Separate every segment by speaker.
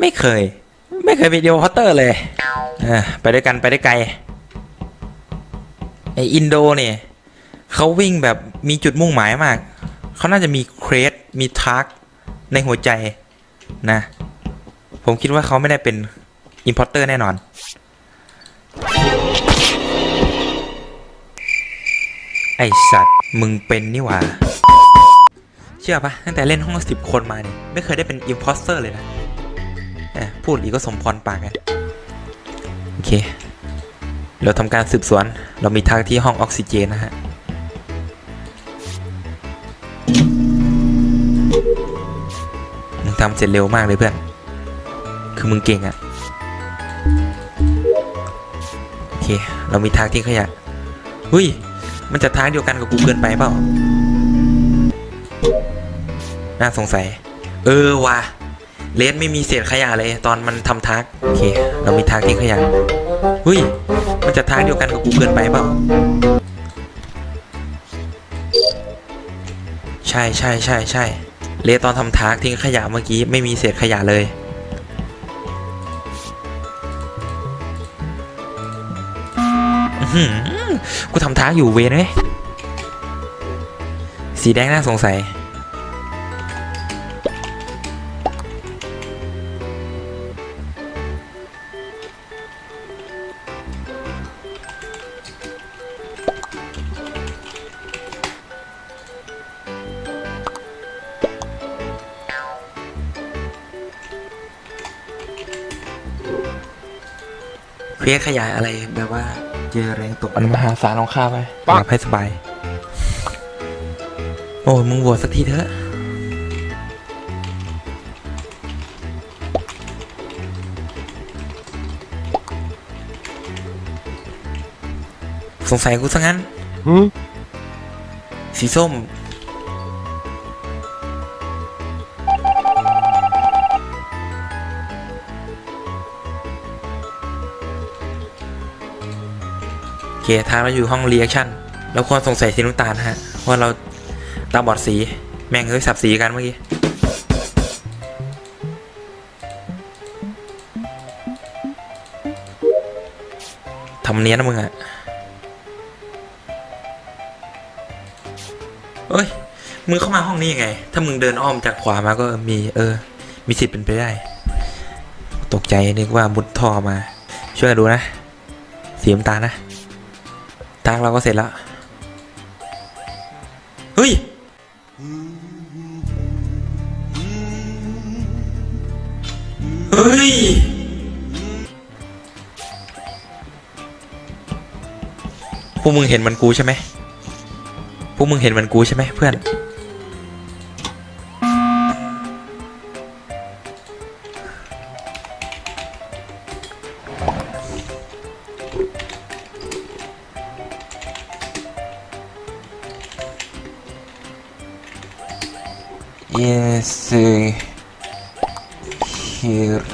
Speaker 1: ไม่เคย ไม่เคยไปเดียวพอเตอร์เลยไปด้วยกันไปได้ไกลไออินโดเนี่ยเขาวิ่งแบบมีจุดมุ่งหมายมาก เขาน่าจะมีเครสมีทาร์กในหัวใจนะ ผมคิดว่าเขาไม่ได้เป็นอินพอร์เตอร์แน่นอน ไอสัตว์ มึงเป็นนี่หว่า เชื่อปะตั้งแต่เล่นห้องสิบคนมาเนี่ยไม่เคยได้เป็นอิ p พอสเตอร์เลยนะพูดอีกก็สมพรปากไงโอเค เราทำการสืบสวน เรามีทางที่ห้องออกซิเจนนะฮะ มึงทำเสร็จเร็วมากเลยเพื่อน คือมึงเก่งอะโอเค เรามีทางทิ้งขยะ หุย มันจะทางเดียวกันกับกูเกินไปเปล่า น่าสงสัย เออว่ะเลสไม่มีเศษขยะเลย ตอนมันทำทักโอเค เรามีทางทิ้งขยะหุยมันจะทางเดียวกันกับกูเกินไปเปล่า ใช่ใช่ใช่ใช่เลสตอนทำทักทิ้งขยะเมื่อกี้ไม่มีเศษขยะเลยอื้อหือ กูทำทักอยู่เวนไหมสีแดงน่าสงสัยเครียขยายอะไรแบบว่า เจอแรงตกอันมหาศาลของข้าไปหลับให้สบาย โอ้ยมึงโหวตสักทีเถอะสงสัยกูซะงั้นสีส้ม เคทางเราอยู่ห้องเรีแอคชั่นเราควรสงสัยสีน้ำตาลนะฮะเพราะเราตาบอดสีแม่งเฮ้ยสับสีกันเมื่อกี้ทำเนี้ยนะมึงอะเอ้ย มึงเข้ามาห้องนี้ยังไง ถ้ามึงเดินอ้อมจากขวามาก็มี เออ มีสิทธิ์เป็นไปได้ ตกใจนึกว่ามุดท่อมา ช่วยดูนะ สีน้ำตาลนะ ทางเราก็เสร็จแล้ว เฮ้ย เฮ้ย พวกมึงเห็นมันกูใช่ไหมพวกมึงเห็นมันกูใช่ไหมเพื่อน Yes, uh, here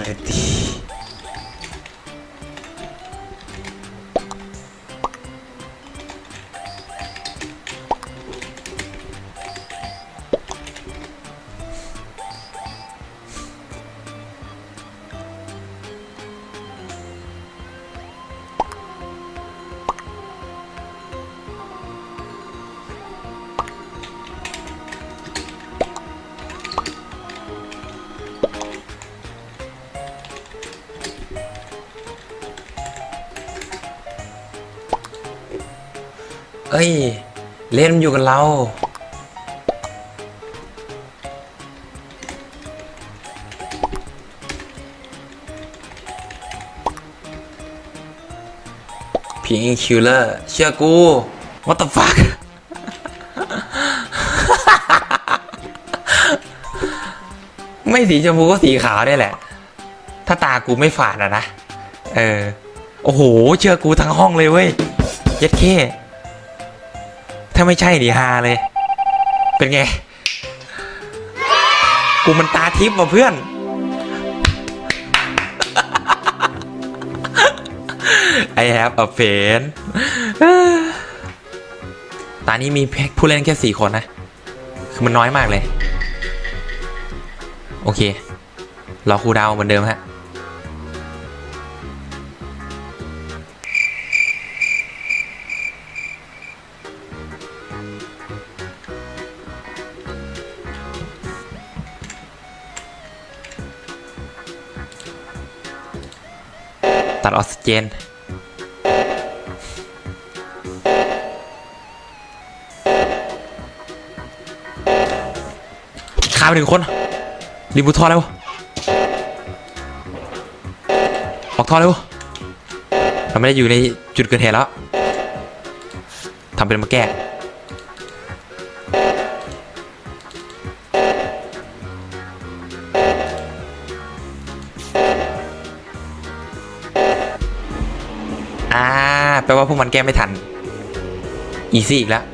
Speaker 1: อ้ย เล่นมันอยู่กับเรา พิงคิลเลอร์ เชื่อกู what the fuck ไม่สีชมพูก็สีขาวได้แหละ ถ้าตากูไม่ฝาดอะนะ เออ โอ้โห เชื่อกูทั้งห้องเลยเว้ย เย็ดเค ถ้าไม่ใช่ดิฮาเลย เป็นไง กูมันตาทิพย์ว่ะเพื่อน I have a friend ตอนนี้มีผู้เล่นแค่สี่คนนะ คือมันน้อยมากเลย โอเค รอครูดาวเหมือนเดิมฮะ ตัดออกซิเจนฆ่าไปหนึ่งคน รีบูทอแล้ว ออกท่อเร็วเราไม่ได้อยู่ในจุดเกิดเหตุแล้วทำเป็นมาแก้ แปลว่าพวกมันแก้ไม่ทัน อีซี่อีกแล้ว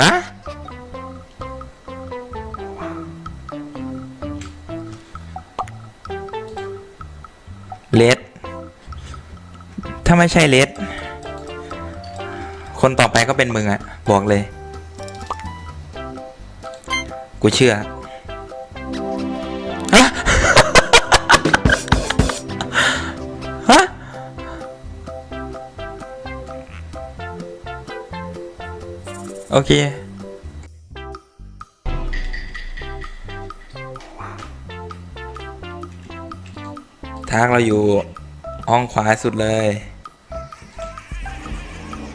Speaker 1: ฮะเลดถ้าไม่ใช่เลดคนต่อไปก็เป็นมึงอะบอกเลย กูเชื่อ โอเค ทางเราอยู่ห้องขวาสุดเลย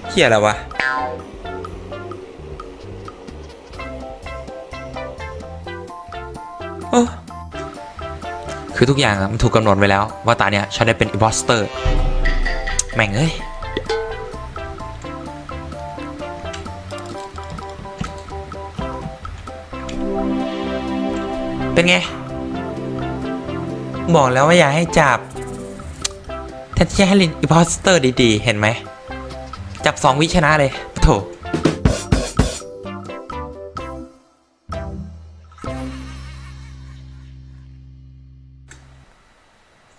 Speaker 1: เฮียอะไรวะ โอ้คือทุกอย่างมันถูกกำหนดไว้แล้ว ว่าตาเนี้ยฉันได้เป็นอิมพอสเตอร์ แม่งเอ้ย เป็นไง บอกแล้วว่าอย่าให้จับแทนที่จะให้ลินอิพอสเตอร์ดีๆ เห็นไหม จับสองวิชนะเลยโถ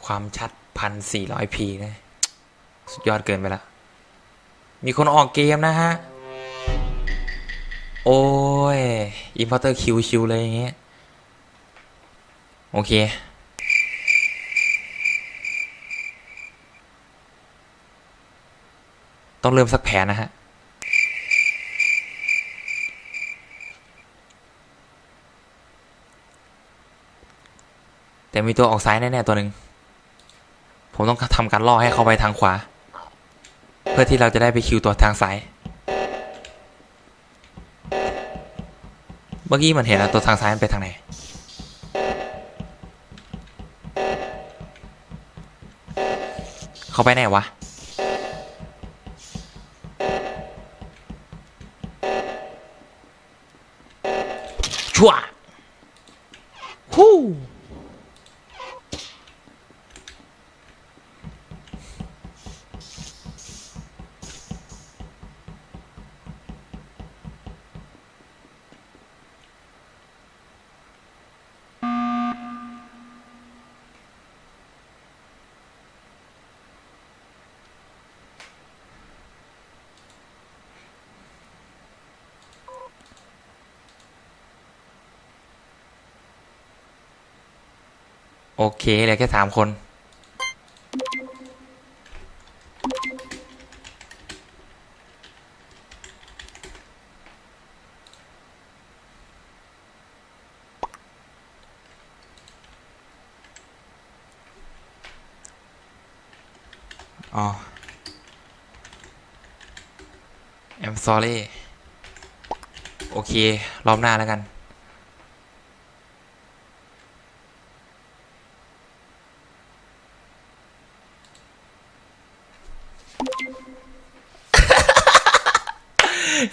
Speaker 1: ความชัดพันสี่ร้อยพีนะ สุดยอดเกินไปละ มีคนออกเกมนะฮะ โอ้ยอิมพอร์เตอร์คิวคิวเลยอย่างเงี้ย โอเค ต้องเริ่มสักแผนนะฮะ แต่มีตัวออกซ้ายแน่ๆตัวหนึ่ง ผมต้องทำการล่อให้เขาไปทางขวา เพื่อที่เราจะได้ไปคิวตัวทางซ้าย เมื่อกี้มันเห็นอะตัวทางซ้ายมันไปทางไหน เขาไปไหนวะ ชั่วฮู้ โอเคเหลือแค่สามคน อ๋อ I'm sorry โอเค รอบหน้าแล้วกัน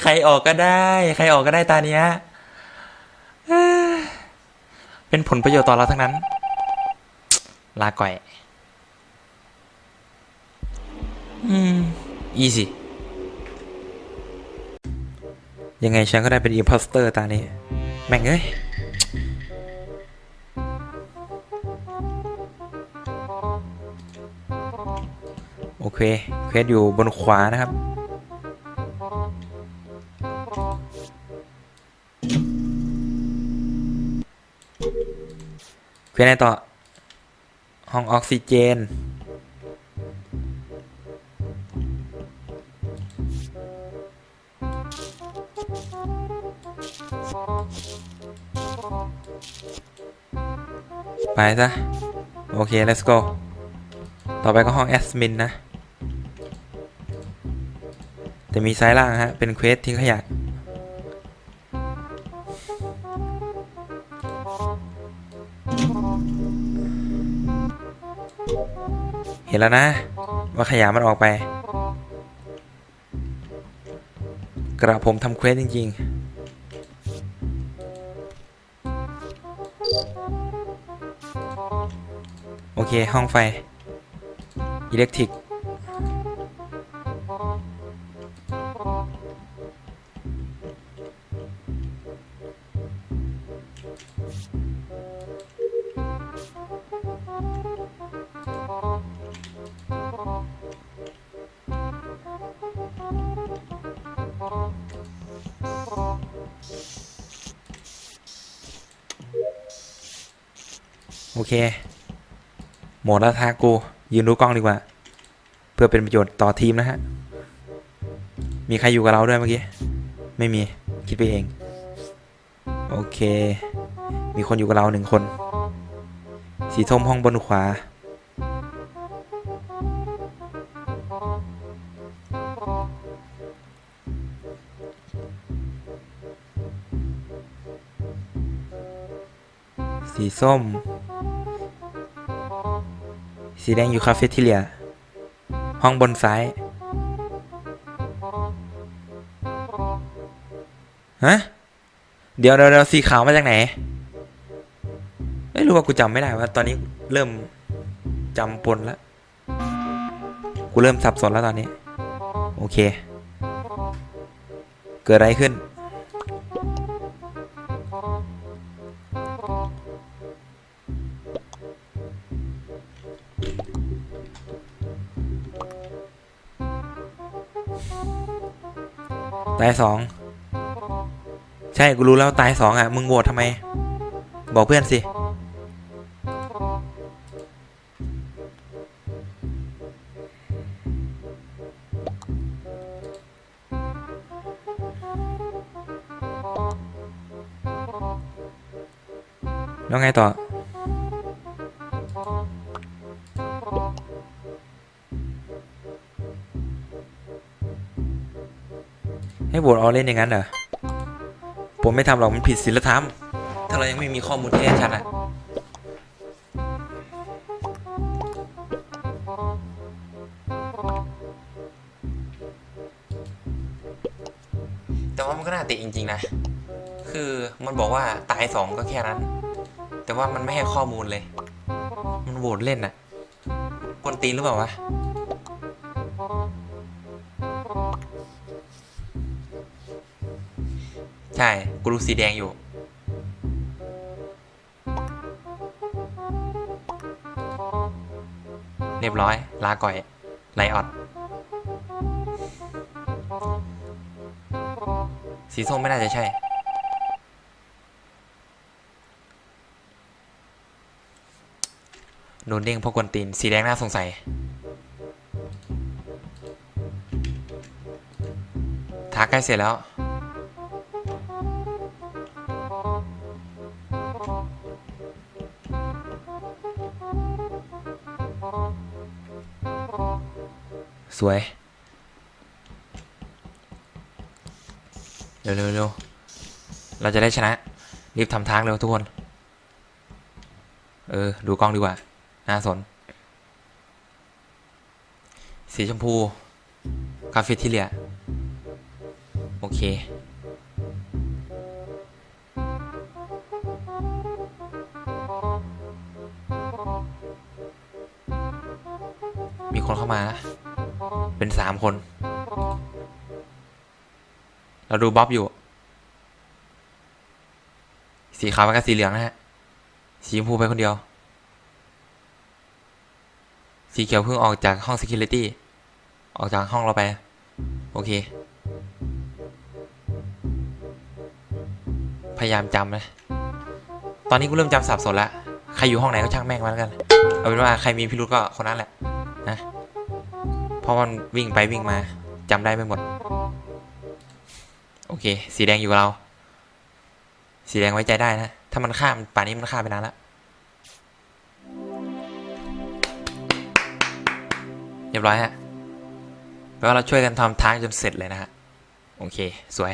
Speaker 1: ใครออกก็ได้ ใครออกก็ได้ตาเนี้ยเป็นผลประโยชน์ต่อเราทั้งนั้น ลาก่อย อืม อีสิ ยังไงฉันก็ได้เป็นอิ p พ s สเตอร์ตานี้ แม่งเอ้ยโอเคเควสอยู่บนขวานะครับ เควสไหนต่อ ห้องออกซิเจน ไปซะ โอเค let's go ต่อไปก็ห้องแอดมินนะแต่มีซ้ายล่างฮะ เป็นเควสทิ้งขยะ เห็นแล้วนะ ว่าขยะมันออกไป กระผมทำเควสจริง ๆ โอเค ห้องไฟ อิเล็กทริก โอเคหมดแล้วทากูยืนดูกล้องดีกว่า เพื่อเป็นประโยชน์ต่อทีมนะฮะ มีใครอยู่กับเราด้วยเมื่อกี้ ไม่มีคิดไปเอง โอเค มีคนอยู่กับเราหนึ่งคน สีส้มห้องบนขวา สีส้ม สีแดงอยู่คาเฟ่ทีเลีย ห้องบนซ้าย ฮะเดี๋ยวเดี๋ยวเดี๋ยวสีขาวมาจากไหน ไม่รู้ว่ากูจำไม่ได้ว่า ตอนนี้เริ่มจำปนแล้วกูเริ่มสับสนแล้วตอนนี้ โอเค เกิดอะไรขึ้นายสองใช่กูรู้แล้วตายสองอะ มึงโหวตทำไม บอกเพื่อนสิ แล้วไงต่อ วตเอาเล่นอย่างนั้นเหรอ ผมไม่ทำหรอกมันผิดศีลธรรม ถ้าเรายังไม่มีข้อมูลที่แน่ชัดอะแต่ว่ามันก็น่าติจริง ๆ นะ คือมันบอกว่าตายสองก็แค่นั้น แต่ว่ามันไม่ให้ข้อมูลเลย มันโหวตเล่นอะกวนตีนหรือเปล่าวะ ใช่ กูรู้สีแดงอยู่ เรียบร้อย ลาก่อย ไลออดสีส้มไม่น่าจะใช่ โดนเด้งพราะกวนตีน สีแดงน่าสงสัย ทักใกล้เสร็จแล้ว สวย เร็วเร็วเร็วเราจะได้ชนะ รีบทำทางเร็วทุกคน เออ ดูกล้องดีกว่า น่าสน สีชมพูคาเฟ่ที่เหลียโอเคมีคนเข้ามานะ เป็นสามคน เราดูบ๊อบอยู่ สีขาวไปกับสีเหลืองนะฮะ สีชมพูไปคนเดียว สีเขียวเพิ่งออกจากห้อง security ออกจากห้องเราไป โอเค พยายามจำนะ ตอนนี้กูเริ่มจำสับสนแล้วใครอยู่ห้องไหนก็ช่างแม่งมาแล้วกัน เอาเป็นว่าใครมีพิรุธก็คนนั้นแหละ ราะมันวิ่งไปวิ่งมาจำได้ไม่หมด โอเค สีแดงอยู่เรา สีแดงไว้ใจได้นะ ถ้ามันข้ามป่านนี้มันข้ามไปนานแล้วเรียบร้อยฮะแปลว่าเราช่วยกันทำทางจนเสร็จเลยนะฮะ โอเค สวย